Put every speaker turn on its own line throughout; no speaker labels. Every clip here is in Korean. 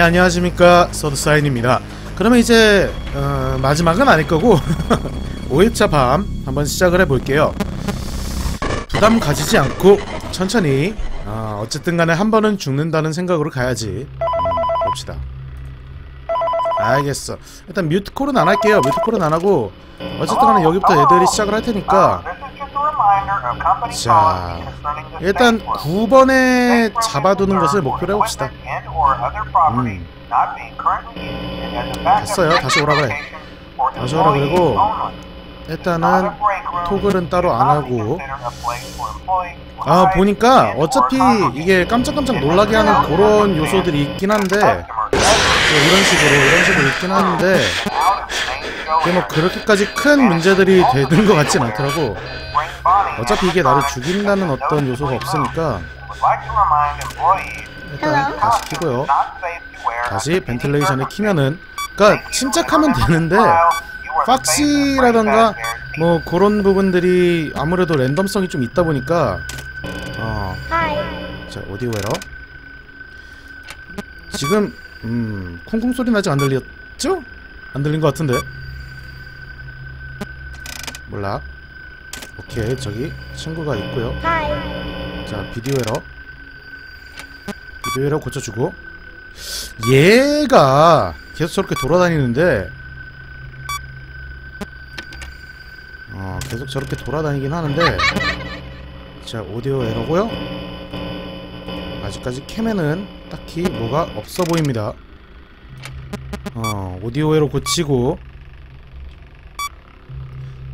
네 안녕하십니까. 서드사인입니다. 그러면 이제 어, 마지막은 아닐 거고 5일차 밤 한번 시작을 해볼게요. 부담 가지지 않고 천천히 어, 어쨌든 간에 한 번은 죽는다는 생각으로 가야지. 음, 봅시다. 알겠어. 일단 뮤트 콜은 안 할게요. 뮤트 콜은 안 하고 어쨌든 간에 여기부터 애들이 시작을 할 테니까. 자 일단 9번에 잡아두는 것을 목표로 해봅시다 음. 됐어요. 다시 오라 그래. 다시 오라 그리고 일단은 토글은 따로 안 하고 아 보니까 어차피 이게 깜짝깜짝 놀라게 하는 그런 요소들이 있긴 한데 뭐 이런 식으로 이런 식으로 있긴 한데 이게 뭐 그렇게까지 큰 문제들이 되는 것 같진 않더라고. 어차피 이게 나를 죽인다는 어떤 요소가 없으니까 일단 다시 키고요. 다시 벤틸레이션을 키면은 그니까 침착하면 되는데 팍시라던가 뭐 그런 부분들이 아무래도 랜덤성이 좀 있다 보니까 어. 자 오디오 에러 지금 음 쿵쿵 소리는 아직 안 들렸죠? 안 들린 것 같은데? 몰라. 오케이 저기 친구가 있고요. 자 비디오 에러 에러 고쳐주고 얘가 계속 저렇게 돌아다니는데 어 계속 저렇게 돌아다니긴 하는데 자 오디오 에러고요. 아직까지 캠에는 딱히 뭐가 없어 보입니다. 어 오디오 에러 고치고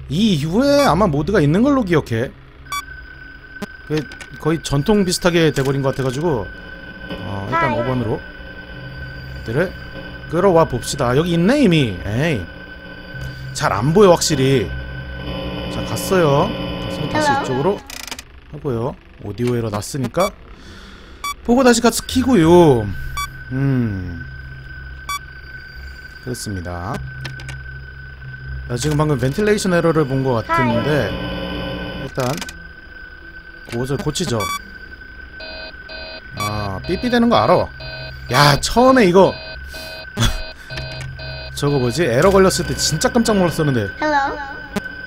이 이후에 아마 모드가 있는 걸로 기억해. 그 거의 전통 비슷하게 돼버린 것 같아가지고 어 일단 5번으로 들을 끌어와 봅시다. 여기 있네 이미. 에이. 잘 안 보여 확실히. 자 갔어요. 갔으면 다시. 이쪽으로 하고요. 오디오 에러 났으니까. 보고 다시 가서 키고요. 음. 그렇습니다. 나 지금 방금 벤틸레이션 에러를 본 것 같은데 일단 그것을 고치죠. 아 삐삐대는 거 알아. 야 처음에 이거. 저거 뭐지? 에러 걸렸을 때 진짜 깜짝 놀랐었는데.
Hello.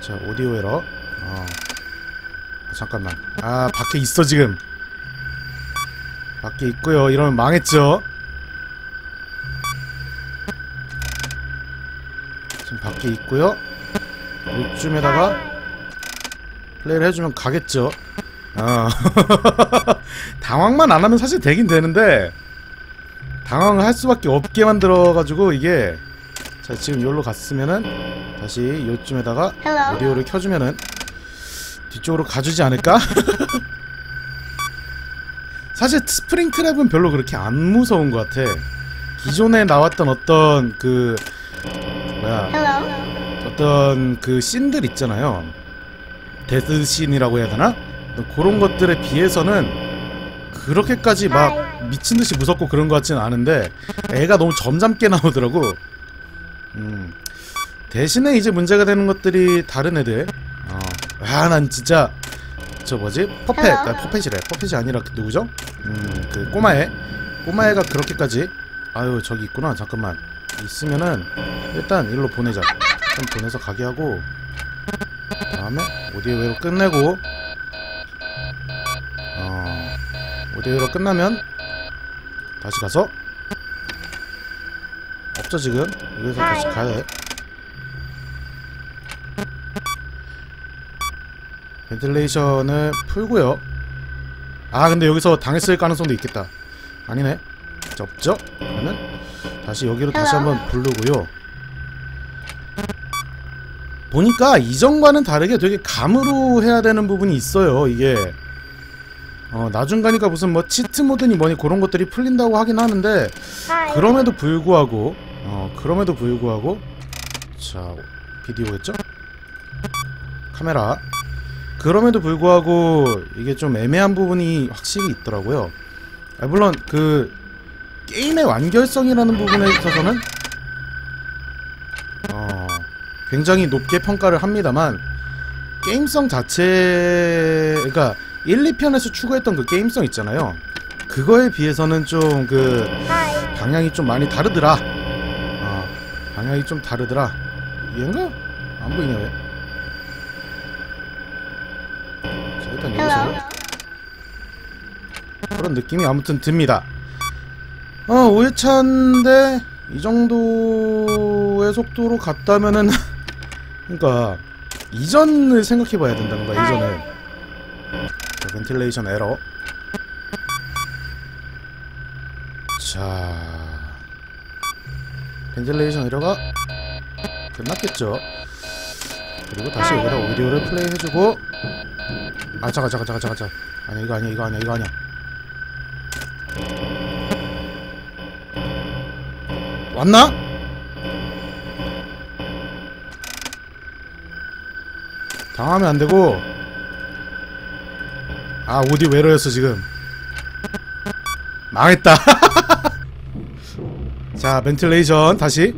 자 오디오 에러. 어. 아, 잠깐만. 아 밖에 있어 지금. 밖에 있고요. 이러면 망했죠? 지금 밖에 있고요. 이쯤에다가 플레이를 해주면 가겠죠 어. 당황만 안 하면 사실 되긴 되는데 당황을 할 수밖에 없게 만들어가지고 이게 자 지금 여기로 갔으면은 다시 요쯤에다가
Hello.
오디오를 켜주면은 뒤쪽으로 가주지 않을까? 사실 스프링 트랩은 별로 그렇게 안 무서운 것 같아 기존에 나왔던 어떤 그 뭐야
Hello.
어떤 그 씬들 있잖아요 데드 씬이라고 해야 되나? 그런 것들에 비해서는 그렇게까지 막 미친듯이 무섭고 그런 것 같지는 않은데 애가 너무 점잖게 나오더라고. 음. 대신에 이제 문제가 되는 것들이 다른 애들. 어. 아난 진짜 저 뭐지? 퍼펫? 아, 퍼펫이래. 퍼펫이 아니라 그 누구죠? 음 그 꼬마애. 꼬마애가 그렇게까지. 아유 저기 있구나. 잠깐만. 있으면은 일단 일로 보내자. 일단 보내서 가게 하고 다음에 오디오로 끝내고 5대1로 끝나면 다시 가서 없죠 지금. 여기서 다시 가야 해. 벤틸레이션을 풀고요. 아 근데 여기서 당했을 가능성도 있겠다. 아니네. 접죠? 그러면 다시 여기로 다시 한번 아. 부르고요. 보니까 이전과는 다르게 되게 감으로 해야 되는 부분이 있어요 이게. 어 나중 가니까 무슨 뭐 치트 모드니 뭐니 그런 것들이 풀린다고 하긴 하는데
Hi.
그럼에도 불구하고 어 그럼에도 불구하고 자 비디오겠죠? 카메라 그럼에도 불구하고 이게 좀 애매한 부분이 확실히 있더라고요 아, 물론 그 게임의 완결성이라는 부분에 있어서는 어 굉장히 높게 평가를 합니다만 게임성 자체 그러니까 1, 2편에서 추구했던 그 게임성 있잖아요. 그거에 비해서는 좀 그. 방향이 좀 많이 다르더라. 어, 방향이 좀 다르더라. 얘인가? 안 보이네 왜? 자, 일단 여기서 그런 느낌이 아무튼 듭니다. 어 5회차인데 이 정도의 속도로 갔다면은 그러니까 이전을 생각해봐야 된다는 거야 이전을. 자, 벤틸레이션 에러 자 벤틸레이션 에러가 끝났겠죠. 그리고 다시 여기다 오디오를 플레이 해주고. 아 잠깐 잠깐 잠깐 잠깐 잠깐. 아니야 이거 아니야 이거 아니야 이거 아니야. 왔나? 당하면 안 되고 아 오디오 에러였어 지금. 망했다. 자 벤틸레이션 다시.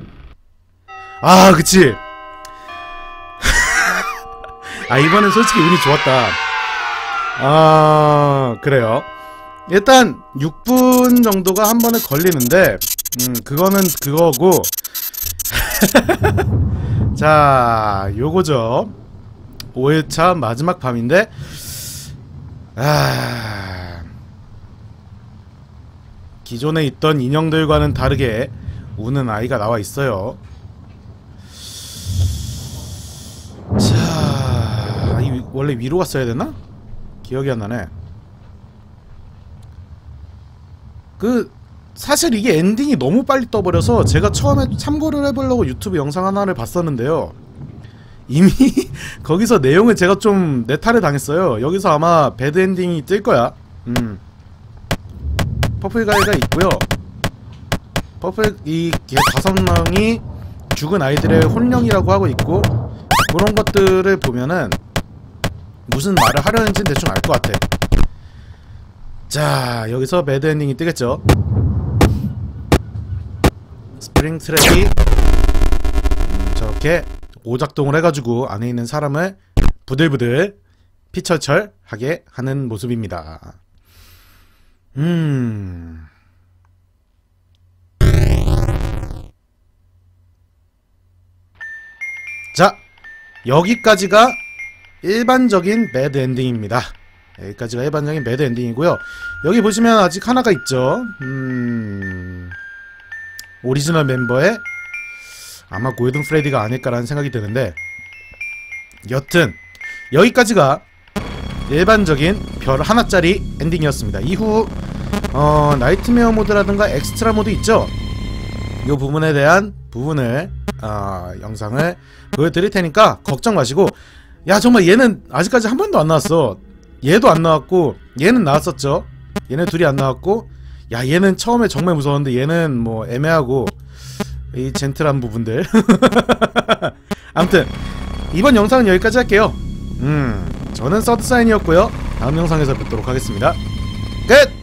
아 그치. 아 이번엔 솔직히 운이 좋았다. 아 그래요. 일단 6분 정도가 한 번에 걸리는데 음 그거는 그거고. 자 요거죠. 5회차 마지막 밤인데 아 기존에 있던 인형들과는 다르게 우는 아이가 나와 있어요 자, 이 위- 원래 위로 갔어야 되나? 기억이 안 나네. 그 사실 이게 엔딩이 너무 빨리 떠버려서 제가 처음에 참고를 해보려고 유튜브 영상 하나를 봤었는데요. 이미 거기서 내용을 제가 좀 내탈을 당했어요. 여기서 아마 배드 엔딩이 뜰 거야. 음. 퍼플 가이가 있고요. 퍼플 이걔 다섯 명이 죽은 아이들의 혼령이라고 하고 있고 그런 것들을 보면은 무슨 말을 하려는지 대충 알 것 같아. 자 여기서 매드 엔딩이 뜨겠죠. 스프링 트랩이 음, 저렇게 오작동을 해가지고 안에 있는 사람을 부들부들 피철철하게 하는 모습입니다. 음. 자, 여기까지가 일반적인 매드 엔딩입니다. 여기까지가 일반적인 매드 엔딩이고요. 여기 보시면 아직 하나가 있죠. 음... 오리지널 멤버의 아마 골든 프레디가 아닐까라는 생각이 드는데 여튼 여기까지가 일반적인 별 하나짜리 엔딩이었습니다. 이후 어, 나이트메어 모드라든가 엑스트라 모드 있죠? 이 부분에 대한 부분을 어, 영상을 보여드릴 테니까 걱정 마시고 야 정말 얘는 아직까지 한 번도 안 나왔어 얘도 안 나왔고 얘는 나왔었죠 얘네 둘이 안 나왔고 야 얘는 처음에 정말 무서웠는데 얘는 뭐 애매하고 이 젠틀한 부분들. 아무튼 이번 영상은 여기까지 할게요. 음 저는 서드사인이었고요. 다음 영상에서 뵙도록 하겠습니다. 끝!